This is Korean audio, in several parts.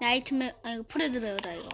나이트메 아 이거 프레드레어다 이거.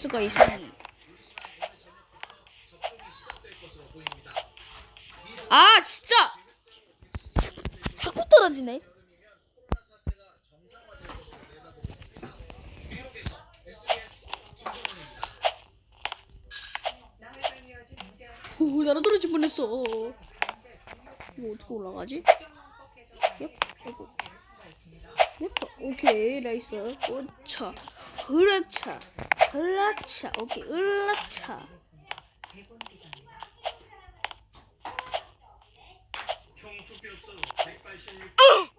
텍스가 이상해. 아, 진짜! 자꾸 떨어지네. 오, 나라 떨어질 뻔했어. 뭐 어떻게 올라가지? 예, 아이고. 오케이, 나이스. 어, 오차. 그렇차. 으라차 오케이 으라차.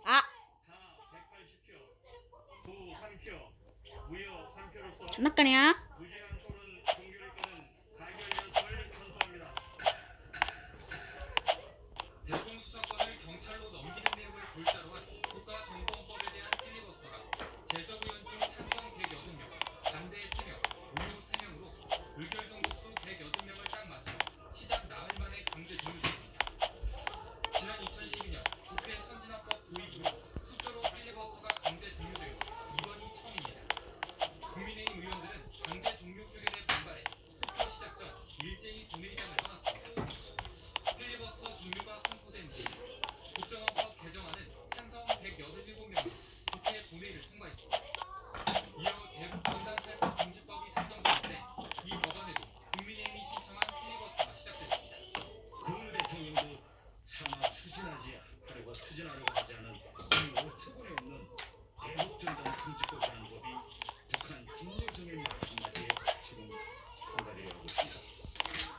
아! 잠깐만요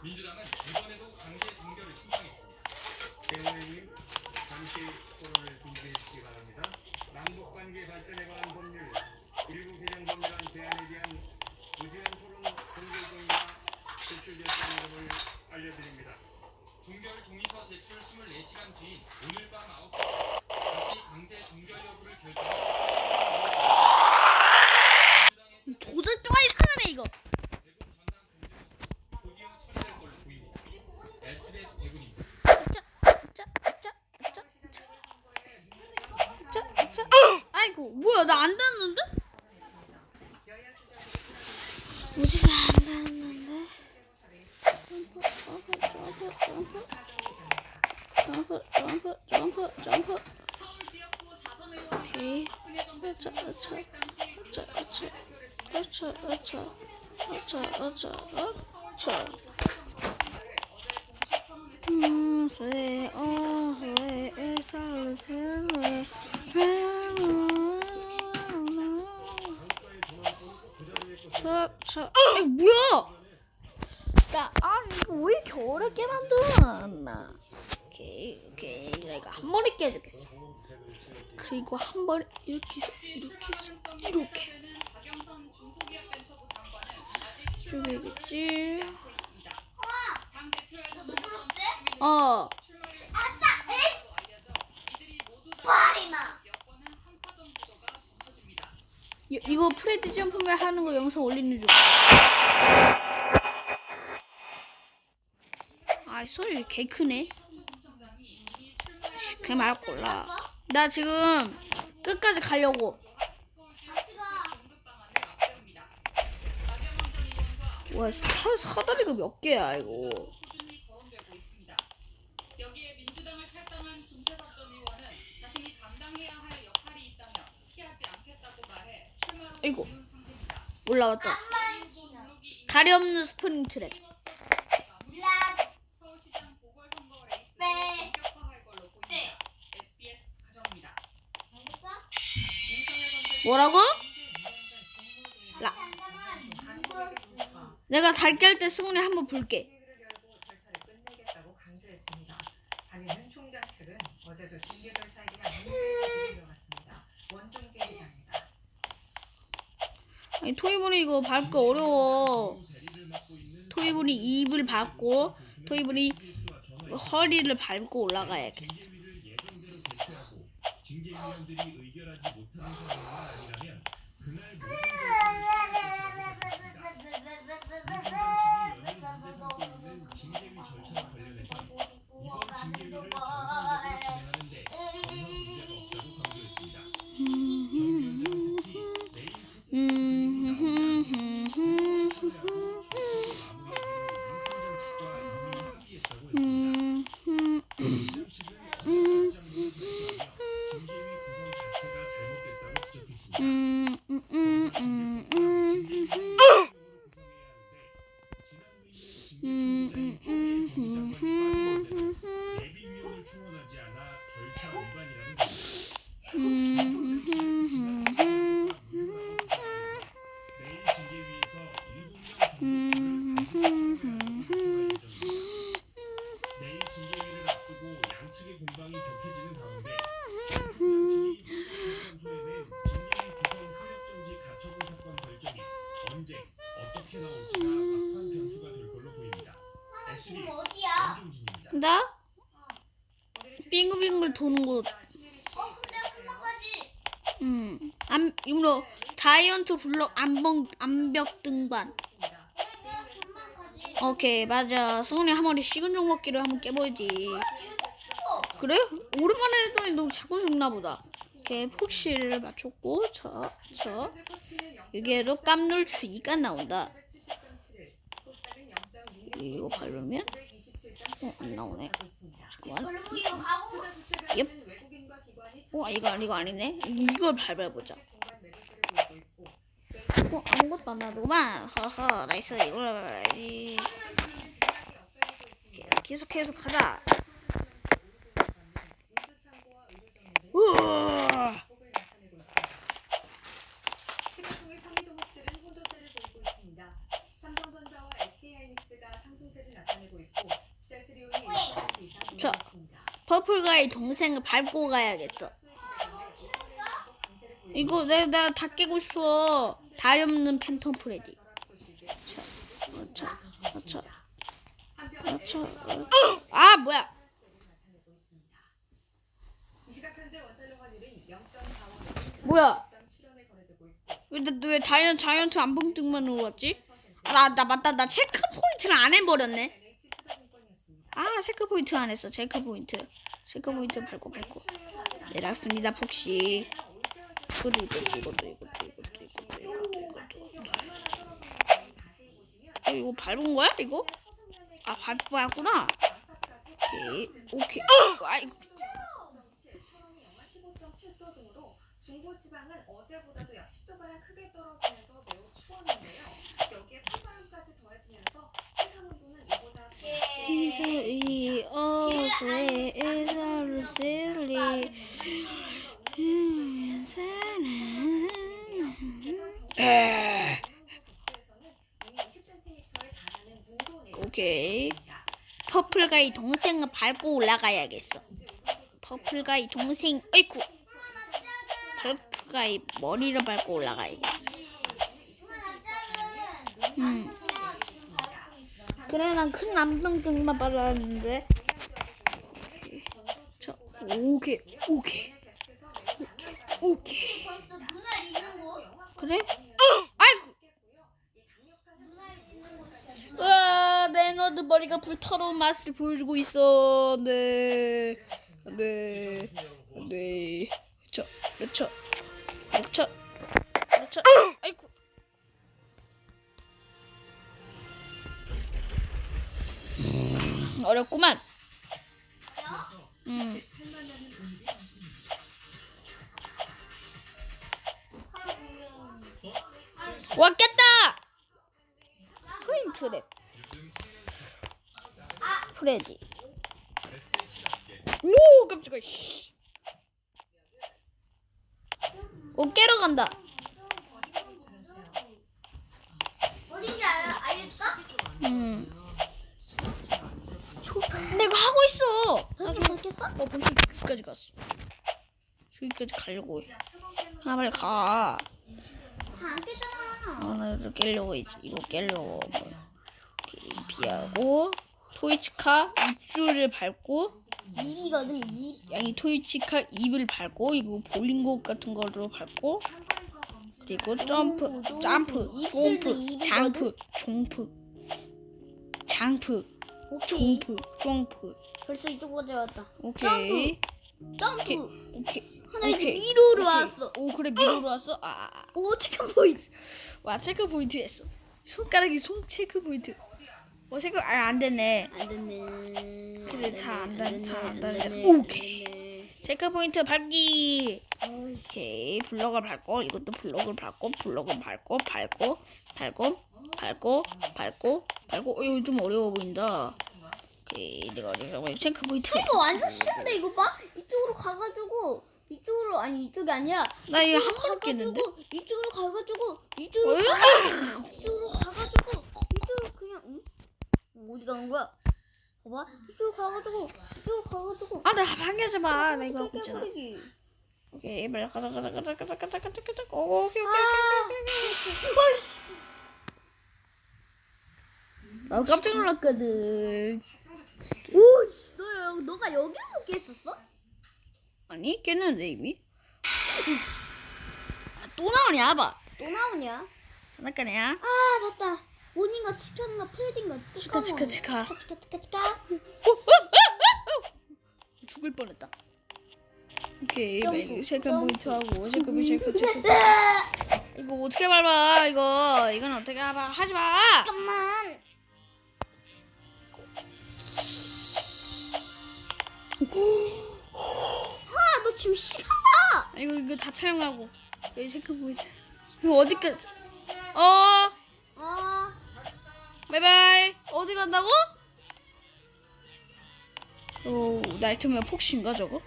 민주당은 이번에도 강제 종결을 신청했습니다. 대원님 잠시 토론을 준비해 주시기 바랍니다. 남북 관계 발전에 관한 법률 일부 개정 법률안 대안에 대한 무제한 토론 종결동의가 제출됐다는 점을 알려드립니다. 종결 동의서 제출 24시간 뒤인 오늘 밤 자, 자, 자, 자, 자. 음, 왜, 어, 왜, 음, 음. 자, 자, 어, 아, 이거 왜 이렇게 어렵게 만들어놨나? 오케이, 한 번에 깨주겠어. 그리고 한 번에 이렇게 해서, 이렇게 해서, 이렇게. 나섰던 어, 출마를 아싸 알려져 이들이 모두 다 여권은 3파전 구도가 젖혀집니다. 이, 이거 프레드 점프맨 하는 거 영상 올리는 중. 아, 소리 개 크네. 씨, 그냥 말 골라. 나 지금 끝까지 가려고. 공급 방안을 앞세웁니다. 나경원 전 의원과 와, 사, 사다리가 몇 개야, 이거. 상태입니다. 올라왔다. 다리 없는 스프링 트랩. 서울시장 보궐선거 레이스를 본격화할 걸로 보입니다. SBS 가정입니다. 뭐라고? 라. 내가 깰때 승훈이 한번 볼게. 아니, 토이분이 이거 밟기 어려워. 토이분이 입을 밟고, 토이분이 허리를 밟고 올라가야겠어. 징계위원들이 의결하지 못하는 상황만 아니라면 그날 모든 절차를 시작할 것입니다. 민주당 측이 연일 문제 삼고 있는 징계위 절차와 관련해서 이번 징계위를 정상적으로 진행하는데 전혀 문제가 없다고 강조했습니다. 정 위원장은 특히 내일 채택 음, 징계위 흠, 나오지 않으면 흠, 흠, 처리하고 절차를 마무리하기로 윤 총장 측과 이미 합의했다고 했습니다. 음, 흠. 민주당 측은 어제 입장문을 발표하며 징계위 구성 자체가 잘못됐다고 지적했습니다. 음, 음, 음, 음, 음. 음, 음, 음, 음, 음, 예비위원을 충원하지 않아 절차 위반이라는 겁니다. 음, 음, 음, 음. 내일 징계위에서 일곱 명 정도를 다시 추가할 예정입니다. 내일 징계위를 앞두고 양측의 공방이 격해지는 가운데 양측이 소에는 징계위 구성 효력정지 가처분 사건 결정이 언제 어떻게 나올지가 막판 변수가 될 걸로 보입니다. SBS 원종진입니다. 나? 빙글빙글 도는 곳. 음, 암, 이거 자이언트 블럭 암벽, 암벽 등반. 오케이, 맞아. 승훈이 한 마리 식은 종 먹기를 한번 깨보지. 그래? 오랜만에 했더니 너무 자꾸 죽나 보다. 오케이, 폭시를 맞췄고, 저, 저. 여기에도 깜놀 추이가 나온다. 이거 바르면? 어, 안 나오네. 잠깐만. 옙. 어, 이거, 이거 아니네. 이걸 밟아보자. 어, 아무것도 안 나오구만. 허허, 나이스. 이걸 밟아야지. 계속, 계속 가자. 우와. 시가총액 상위 종목들은 호조세를 보이고 있습니다. 삼성전자와 SK하이닉스가 상승세를 나타내고 있고 셀트리온이 1% 이상 자. 오르고 있습니다. 퍼플가의 동생을 밟고 가야겠어. 이거 내가, 내가 다 깨고 싶어. 다리 없는 팬텀 프레디. 자, 자, 자, 자. 아, 뭐야. 이 시각 현재 원달러 환율은 0.45원, 뭐야. 0.7원에 거래되고 있고 왜, 나- 왜 다이언, 자이언트 안봉등만으로 왔지? 아, 나, 나 맞다. 나 체크 포인트를 안 해버렸네. 아, 체크 포인트 안 했어. 체크 포인트. 체크 포인트 밟고 밟고. 내렸습니다, 폭시. 이것도, 이것도, 이것도, 이것도, 이것도, 이것도, 이것도. 어, 이거 밟은 거야, 이거? 아, 밟고 왔구나. 오케이, 오케이. 아이, 7천원이 영하 15.7도 등으로 중부 지방은 어제보다도 약 10도 가량 크게 떨어지면서 매우 추웠는데요. 여기에 오케이. 퍼플가이 동생을 밟고 올라가야겠어. 퍼플가이 동생 아이쿠. 퍼플가이 머리를 밟고 올라가야겠어. 그래, 난큰 발랐는데. 오케이. 자, 오케이, 오케이. 오케이, 오케이. 그래? 아이고! 으아, 내 에너드 머리가 불타오른 맛을 보여주고 있어. 네. 네. 네. 그렇죠. 그렇죠. 그렇죠. 그렇죠. 어렵구만. 음. 왔겠다. 스프링 트랩. 프레디. 오 깜짝이야. 씨. 오 깨러 간다. 어딘지 알아? 알려줄까? 음. 내가 하고 있어. 벌써 시작했어? 어 벌써 여기까지 갔어. 여기까지 가려고 해. 아 빨리 가. 깨잖아. 아, 나 이거 깨려고 했지. 이거 깨려고. 피하고 토이치카 입술을 밟고 입이거든, 입. 아니 토이치카 입을 밟고 이거 볼링고 같은 거로 밟고 그리고 점프 오, 점프 점프? 장프 종프 장프. 종프 점프 벌써 이쪽까지 왔다. 오케이 점프. 오케이 오케이 하나 이제 오케이. 미로로 오케이. 왔어. 오 그래 미로로 왔어 아, 아. 오, 체크 포인트. 와 체크 포인트 했어 손가락이 손 체크 포인트 어 체크 아안 됐네 안 됐네. 그래, 잘안 돼, 잘안 돼. 됐네. 오케이. 체크 포인트 밟기. 오케이 블럭을 밟고 이것도 블럭을 밟고 블럭을 밟고 밟고 밟고 밟고 밟고 밟고 어 이거 좀 어려워 보인다 오케이 내가 어려워 체크 포인트 이거 완전 쉬운데 이거 봐. 이쪽으로 가가지고 이쪽으로 아니 이쪽이 아니라 나 이거 이쪽으로 한번 가가지고 이쪽으로 가가지고 이쪽으로 어이? 가 이쪽으로 가가지고 이쪽으로 그냥 응? 어디 가는 거야? 봐봐 이쪽으로 가가지고 이쪽으로 가가지고 아 나 방해하지 마 나 이거 하고 깨- 있잖아. 오케이 빨리 가자 가자 가자 가자 가자 가자 가자 오케이 오케이 아, 오케이 어이씨. 나 깜짝 놀랐거든 오씨 너 여- 너가 여기로 깼었어? 아니 깼는데 이미 아, 또 나오냐 봐또 나오냐? 장난감이야 아 맞다 본인가 치켰나 프레딘가 치카, 치카, 치카. 치카 치카 치카 죽을 뻔했다. 오케이, 점프, 맨 세컨 점프. 포인트 하고 세컨 세컨 세컨. 이거 어떻게 밟아? 이거 이건 어떻게 밟아? 하지 마. 잠깐만 지금 시간 봐 이거 이거 다 촬영하고 여기 세컨 포인트. 이거 어디까지? 어, 어, 바이바이. 어디 간다고? 오, 나이트메어 폭신가 저거?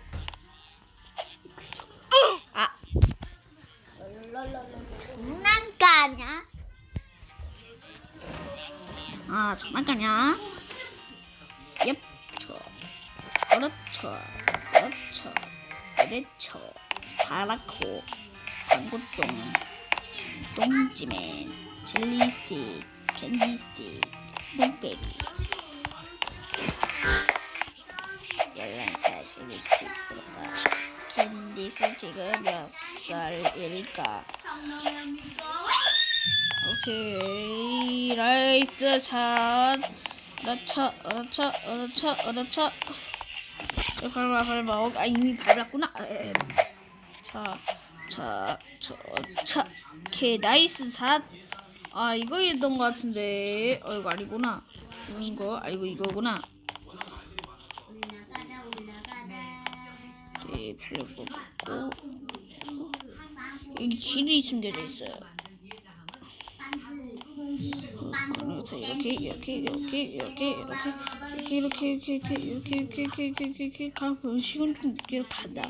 아, 장난감이야 아 장난감이야. 엽, 쳐, 그렇죠, 그렇죠, 그렇죠. 바라코, 방구똥, 똥찌맨, 젤리 스틱, 캔디 스틱, 똥배기. 열한 살 젤리 스틱 그럴까? 캔디 스틱은 몇 살일까? 오케이 라이스 샷 그렇죠 그렇죠 그렇죠 그렇죠 밟아 밟아 어, 아 이미 밟았구나. 자자저차 오케이 나이스 샷아 이거였던 것 같은데. 어 이거 아니구나. 이거 아니고 이거구나. 오케이 발려고. 여기 길이 숨겨져 있어요 어, 자 이렇게 이렇게 이렇게 이렇게 이렇게 이렇게 이렇게 이렇게 이렇게 이렇게 이렇게 이렇게 이렇게 이렇게 가면 시간 좀 늦게 간다.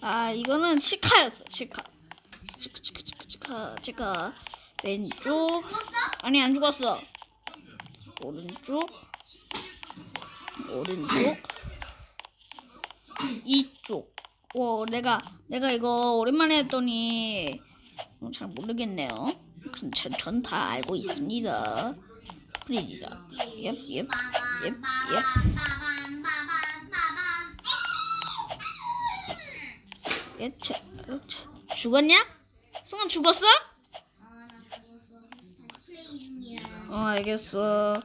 아 이거는 치카였어 치카. 치카 치카 치카 치카 치카 왼쪽 아니 안 죽었어. 오른쪽 오른쪽 이쪽. 오 내가 내가 이거 오랜만에 했더니 어, 잘 모르겠네요. 전 다 알고 있습니다. 프리디다. 옙, 옙, 옙, 옙. 옙, 차, 차. 죽었냐? 승은 죽었어? 어, 알겠어.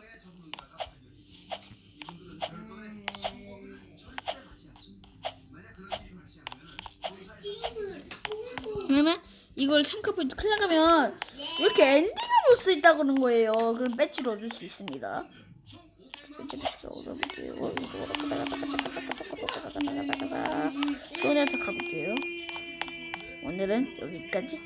그러면 이걸 탱크포인트 클릭하면 이렇게 엔딩을 볼 수 있다고 그런 거예요. 그럼 배지를 얻을 수 있습니다. 얻어볼게요. 소니한테 가볼게요. 오늘은 여기까지.